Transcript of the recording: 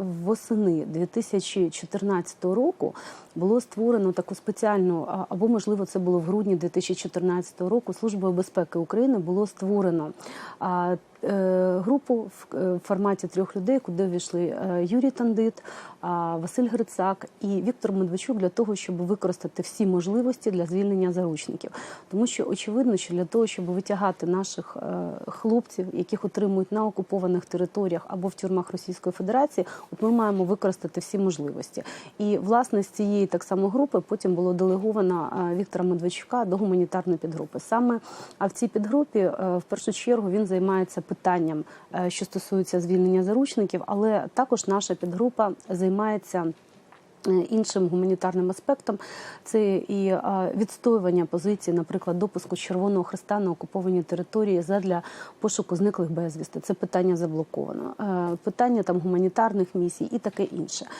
восени 2014 року було створено таку спеціальну, або можливо це було в грудні 2014 року. Службою безпеки України було створено групу в е, форматі трьох людей, куди ввійшли е, Юрій Тандит, Василь Грицак і Віктор Медведчук для того, щоб використати всі можливості для звільнення заручників. Тому що очевидно, що для того, щоб витягати наших е, хлопців, яких утримують на окупованих територіях або в тюрмах Російської Федерації, от ми маємо використати всі можливості. І власне з цієї так само групи потім було делеговано е, Віктора Медведчука до гуманітарної підгрупи. Саме а в цій підгрупі е, в першу чергу він займається питанням, е, що стосується звільнення заручників, але також наша підгрупа займається. е, Іншим гуманітарним аспектом це і е, відстоювання позиції, наприклад, допуску Червоного Христа на окуповані території задля пошуку зниклих безвісти. Це питання заблоковано. Питання там гуманітарних місій і таке інше.